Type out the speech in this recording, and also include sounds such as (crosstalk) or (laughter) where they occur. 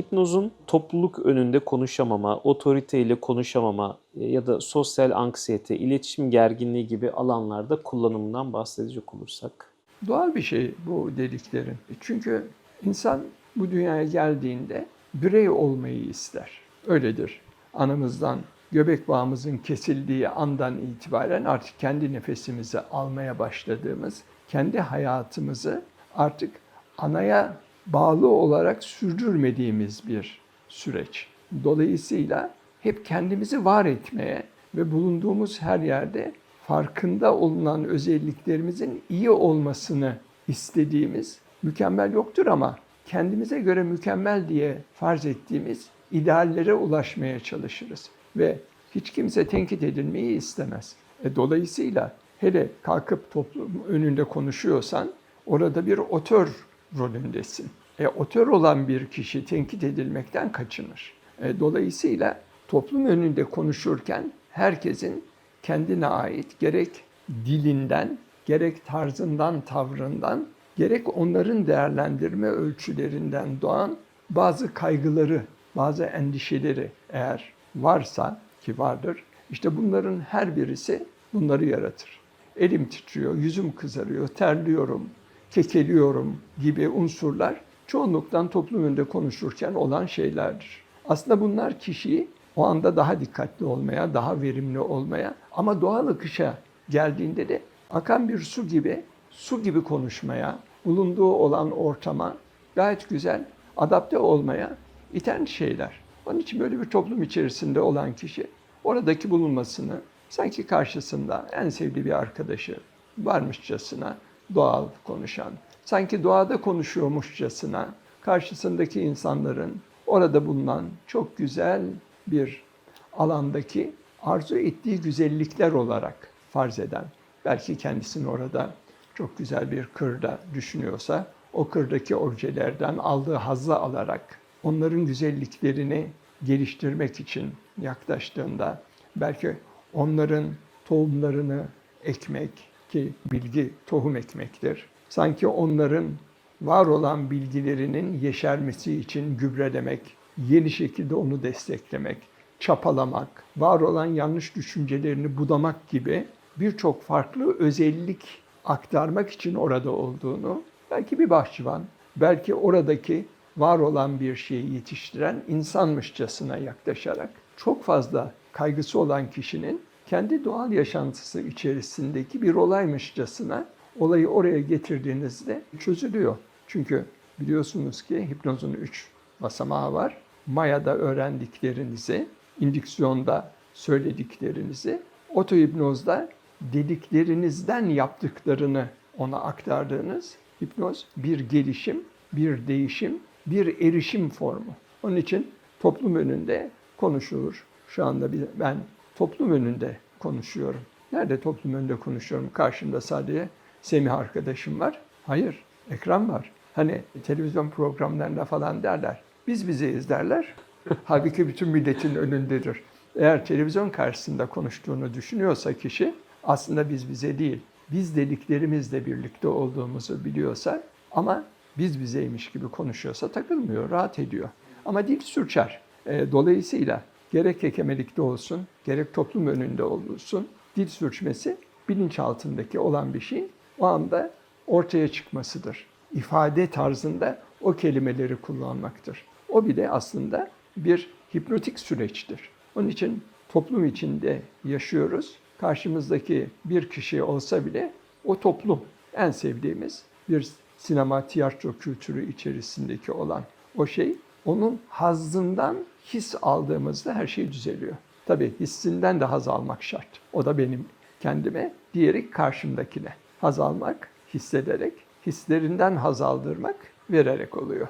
Hipnozun topluluk önünde konuşamama, otoriteyle konuşamama e, ya da sosyal anksiyete, iletişim gerginliği gibi alanlarda kullanımından bahsedecek olursak. Doğal bir şey bu dediklerin. Çünkü insan bu dünyaya geldiğinde birey olmayı ister. Öyledir. Anamızdan göbek bağımızın kesildiği andan itibaren artık kendi nefesimizi almaya başladığımız, kendi hayatımızı artık anaya bağlı olarak sürdürmediğimiz bir süreç. Dolayısıyla hep kendimizi var etmeye ve bulunduğumuz her yerde farkında olunan özelliklerimizin iyi olmasını istediğimiz mükemmel yoktur ama kendimize göre mükemmel diye farz ettiğimiz ideallere ulaşmaya çalışırız ve hiç kimse tenkit edilmeyi istemez. E, dolayısıyla hele kalkıp toplum önünde konuşuyorsan orada bir otör rolündesin. E, otör olan bir kişi tenkit edilmekten kaçınır. E, dolayısıyla toplum önünde konuşurken herkesin kendine ait gerek dilinden, gerek tarzından, tavrından, gerek onların değerlendirme ölçülerinden doğan bazı kaygıları, bazı endişeleri eğer varsa ki vardır, işte bunların her birisi bunları yaratır. Elim titriyor, yüzüm kızarıyor, terliyorum, kekeliyorum gibi unsurlar çoğunluktan toplum önünde konuşurken olan şeylerdir. Aslında bunlar kişiyi o anda daha dikkatli olmaya, daha verimli olmaya ama doğal akışa geldiğinde de akan bir su gibi, su gibi konuşmaya, bulunduğu olan ortama gayet güzel adapte olmaya iten şeyler. Onun için böyle bir toplum içerisinde olan kişi oradaki bulunmasını sanki karşısında en sevdiği bir arkadaşı varmışçasına doğal konuşan, sanki doğada konuşuyormuşçasına karşısındaki insanların orada bulunan çok güzel bir alandaki arzu ettiği güzellikler olarak farz eden, belki kendisini orada çok güzel bir kırda düşünüyorsa, o kırdaki objelerden aldığı hazzı alarak onların güzelliklerini geliştirmek için yaklaştığında, belki onların tohumlarını ekmek ki bilgi tohum ekmektir. Sanki onların var olan bilgilerinin yeşermesi için gübrelemek, yeni şekilde onu desteklemek, çapalamak, var olan yanlış düşüncelerini budamak gibi birçok farklı özellik aktarmak için orada olduğunu, belki bir bahçıvan, belki oradaki var olan bir şeyi yetiştiren insanmışçasına yaklaşarak çok fazla kaygısı olan kişinin kendi doğal yaşantısı içerisindeki bir olaymışçasına olayı oraya getirdiğinizde çözülüyor. Çünkü biliyorsunuz ki hipnozun üç basamağı var. Maya'da öğrendiklerinizi, indüksiyonda söylediklerinizi, otohipnozda dediklerinizden yaptıklarını ona aktardığınız hipnoz bir gelişim, bir değişim, bir erişim formu. Onun için toplum önünde konuşulur. Şu anda ben toplum önünde konuşuyorum. Nerede toplum önünde konuşuyorum? Karşımda sadece Semih arkadaşım var. Hayır, ekran var. Hani televizyon programlarında falan derler. Biz bizeyiz derler. (laughs) Halbuki bütün milletin önündedir. Eğer televizyon karşısında konuştuğunu düşünüyorsa kişi aslında biz bize değil, biz dediklerimizle birlikte olduğumuzu biliyorsa ama biz bizeymiş gibi konuşuyorsa takılmıyor, rahat ediyor. Ama dil sürçer. E, dolayısıyla gerek kekemelikte olsun, gerek toplum önünde olsun, dil sürçmesi bilinçaltındaki olan bir şeyin o anda ortaya çıkmasıdır. İfade tarzında o kelimeleri kullanmaktır. O bile aslında bir hipnotik süreçtir. Onun için toplum içinde yaşıyoruz. Karşımızdaki bir kişi olsa bile o toplum en sevdiğimiz bir sinema, tiyatro kültürü içerisindeki olan o şey onun hazzından his aldığımızda her şey düzeliyor. Tabii hissinden de haz almak şart. O da benim kendime, diğeri karşımdakine. Haz almak, hissederek, hislerinden haz aldırmak, vererek oluyor.